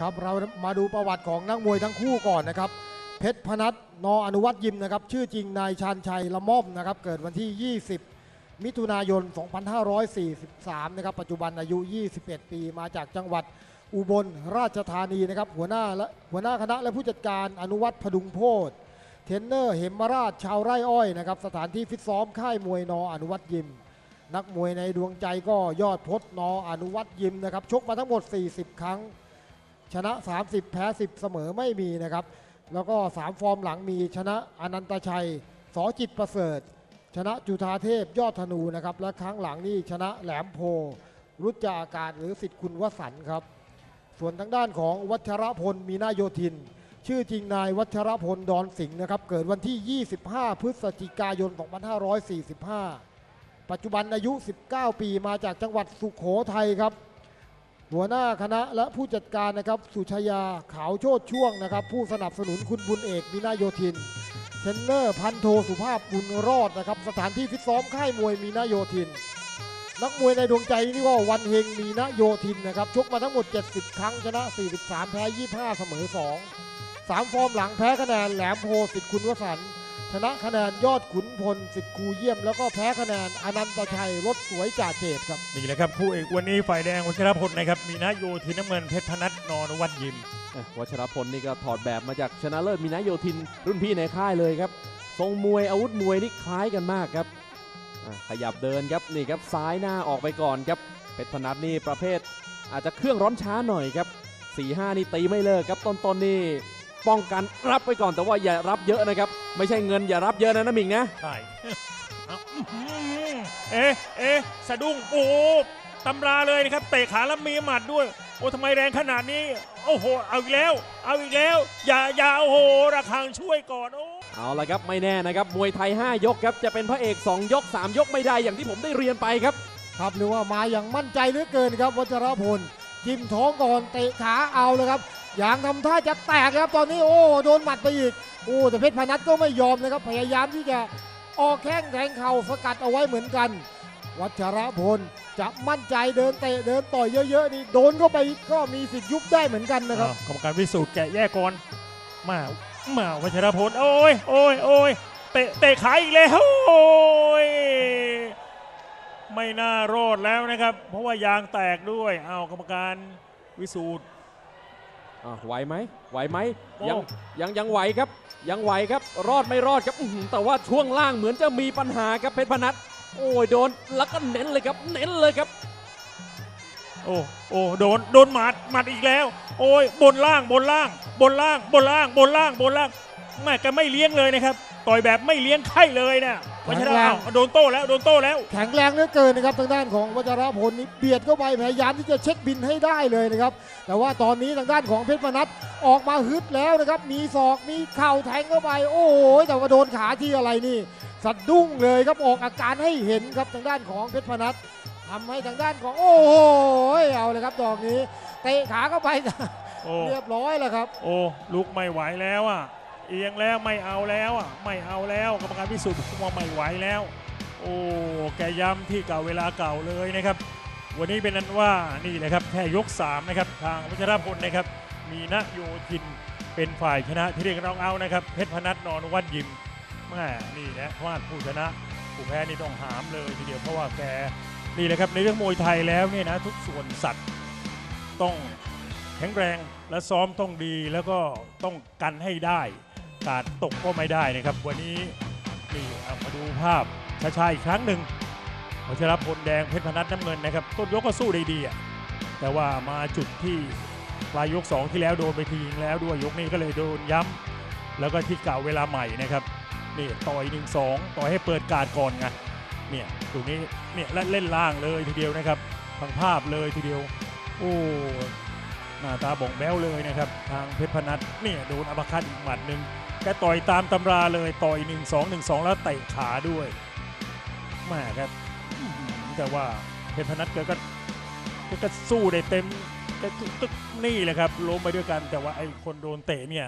ครับเรามาดูประวัติของนักมวยทั้งคู่ก่อนนะครับ เพชรพนัทนออนุวัตยิมนะครับ ชื่อจริงนายชาญชัยละม่อมนะครับ เกิดวันที่ 20 มิถุนายน 2543 นะครับ ปัจจุบันอายุ 21 ปีมาจากจังหวัดอุบลราชธานีนะครับ หัวหน้าและหัวหน้าคณะและผู้จัดการอนุวัตพดุงโพธเทรนเนอร์เหมราชชาวไร่อ้อยนะครับ สถานที่ฟิตซ้อมค่ายมวยนออนุวัตยิม นักมวยในดวงใจก็ยอดพจน์นออนุวัตยิมนะครับชกมาทั้งหมด 40 ครั้ง ชนะ 30 แพ้ 10 เสมอไม่มีนะครับ แล้วก็ 3 ฟอร์มหลังมีชนะอนันตชัยสอจิตประเสริฐ ชนะจุธาเทพยอดธนูนะครับ และครั้งหลังนี่ชนะแหลมโพรุจจาอากาศหรือสิทธิ์คุณวสันต์ครับ ส่วนทางด้านของวัชรพลมีนาโยธิน ชื่อจริงนายวัชรพลดอนสิงห์นะครับ เกิดวันที่ 25 พฤศจิกายน 2545 ปัจจุบันอายุ 19 ปีมาจากจังหวัดสุขโขทัยครับ หัวหน้าคณะและผู้จัดการนะครับสุชยาขาวโชดช่วงนะครับ ผู้สนับสนุนคุณบุญเอกมีนาโยธินเทรนเนอร์พันโทสุภาพบุญรอดนะครับ สถานที่ฟิตซ้อมค่ายมวยมีนาโยธิน นักมวยในดวงใจนี่ก็วันเฮงมีนาโยธินนะครับชกมาทั้งหมด 70 ครั้งชนะ 43 แพ้ 25 เสมอ 2 3 ฟอร์มหลังแพ้คะแนนแหลมโพสิทธิ์คุณวสันต์ ชนะคะแนนยอดขุนพลสิทธิ์ครูเยี่ยม แล้วก็แพ้คะแนนอนันตชัยรถสวยจ่าเจตครับนี่แหละครับคู่เอกวันนี้ฝ่ายแดงวัชรพลนะครับมีนะโยธินน้ำเงินเพชรพนัทนอนวัดยิมเอ้ยวัชรพลนี่ก็ถอดแบบมาจากชนะเลิศมีนาโยธินรุ่นพี่ในค่ายเลยครับทรงมวยอาวุธมวยนี่คล้ายกันมากครับอะขยับเดินครับนี่ครับซ้ายหน้าออกไปก่อนครับเพชรพนัทนี่ประเภท อาจจะเครื่องร้อนช้าหน่อยครับ4 5นี่ตีไม่เลิกครับต้นๆนี่ ป้องกันรับไปก่อนแต่ว่าอย่ารับเยอะนะครับ ไม่ใช่เงินอย่ารับเยอะนะน้ำมิงนะ ใช่เอาอื้อหือเอ๊ะเอ๊ะสะดุ้งโอ้ตำราเลยนะครับเตะขาแล้วมีหมัดด้วย โอ้ทำไมแรงขนาดนี้ โอ้โห เอาอีกแล้ว เอาอีกแล้ว อย่าอย่าโอ้โหระฆังช่วยก่อนโอ้ เอาละครับไม่แน่นะครับ มวยไทย 5 ยกครับ จะเป็นพระเอก 2 ยก 3 ยกไม่ได้อย่างที่ผมได้เรียนไปครับ ครับหรือว่ามาอย่างมั่นใจเหลือเกินครับวัชรพลจิ้มท้องก่อนเตะขาเอาเลยครับอ ยางทำท่าจะแตกครับตอนนี้โอ้โดนหมัดไปอีกโอ้แต่เพชรพนัทก็ไม่ยอมนะครับพยายามที่จะออกแข้งแทงเข่าสกัดเอาไว้เหมือนกัน วัชระพลจะมั่นใจเดินเตะเดินต่อยเยอะๆนี่โดนเข้าไปก็มีสิทธิ์ยุบได้เหมือนกันนะครับกรรมการวิสูจน์แกะแยกก่อนมามาวัชรพลโอ้ยโอ้ยโอ้ยเตะเตะขาอีกแล้วโอ้ยไม่น่ารอดแล้วนะครับ เพราะว่ายางแตกด้วยเอากรรมการวิสูตร อะไหวไหมไหวไหมโอ้ยังยังยังไหวครับ ยังไหวครับ รอดไม่รอดครับอื้อหือแต่ว่าช่วงล่างเหมือนจะมีปัญหาครับเพชรพนัทโอ้ยโดนแล้วก็เน้นเลยครับ เน้นเลยครับ โอ้โอ้โดนโดนหมัดหมัดอีกแล้ว โอ้ยบนล่างบนล่าง บนล่างบนล่างบนล่างบนล่างแม่แกไม่เลี้ยงเลยนะครับ ต่อยแบบไม่เลี้ยงไข่เลยนะวัชระแข็งแรงอ้าวโดนโต้แล้วโดนโต้แล้วแข็งแรงเหลือเกินนะครับทางด้านของวัชรพลนี่เบียดเข้าไปพยายามที่จะเช็คบินให้ได้เลยนะครับแต่ว่าตอนนี้ทางด้านของเพชรพนัทออกมาฮึดแล้วนะครับมีศอกมีเข่าแทงเข้าไป โอ้โหแต่ว่าโดนขาที่อะไรนี่สะดุ้งเลยครับออกอาการให้เห็นครับทางด้านของเพชรพนัททำให้ทางด้านของโอ้โหเอาเลยครับดอกนี้เตะขาเข้าไปโอ้เรียบร้อยแล้วครับ โอ้ลุกไม่ไหวแล้วอะ เอียงแล้วไม่เอาแล้วอะไม่เอาแล้วกรรมการพิสูจน์ว่าไม่ไหวแล้ว โอ้แกย้ำที่เก่าเวลาเก่าเลยนะครับ วันนี้เป็นนั้นว่านี่แหละครับแค่ยก3นะครับทางวัชรพลนะครับ มีนโยธินเป็นฝ่ายชนะที่เรียกน้องเอานะครับเพชรพนัทนอนวัดยิมแม่นี่นะพลาดผู้ชนะผู้แพ้นี่ต้องหามเลยทีเดียวเพราะว่าแกนี่แหละครับในเรื่องมวยไทยแล้วเนี่ยนะทุกส่วนสัตว์ต้องแข็งแรงและซ้อมต้องดีแล้วก็ต้องกันให้ได้ กาดตกก็ไม่ได้นะครับ วันนี้นี่ามาดูภาพช้าๆอีกครั้งหนึ่งวัชรพลแดงเพชรพนัทน้ำเงินนะครับ ต้นยกก็สู้ได้ดีแต่ว่ามาจุดที่ปลายยก 2 ที่แล้วโดนไปทีงแล้วด้วยยกนี้ก็เลยโดนย้ำแล้วก็ที่เก่าเวลาใหม่นะครับนี่ต่อย 1 2 ต่อยให้เปิดการดก่อนไงเนี่ยตรงนี้เนี่ยและเล่นล่างเลยทีเดียวนะครับทางภาพเลยทีเดียว โอ้หน้าตาบ่งแบ้วเลยนะครับ ทางเพชรพนัทเนี่ยโดนอัปคัตอีกหมัดหนึ่ง แกต่อยตามตำราเลยต่อย 1 2 1 2 แล้วเตะขาด้วยแม่ครับแต่ว่าเพชรพนัทแกก็แกก็สู้ได้เต็มแต่ตึกตึกนี่แหละครับล้มไปด้วยกันแต่ว่าไอ้คนโดนเตะเนี่ย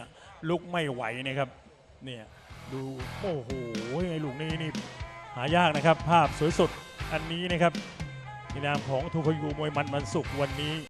ลุกไม่ไหวนะครับเนี่ยดูโอ้โหไอ้ลูกนี้นี่หายากนะครับ ภาพสวยสุดอันนี้นะครับในนามของทูพยูมวยมันมันสุกวันนี้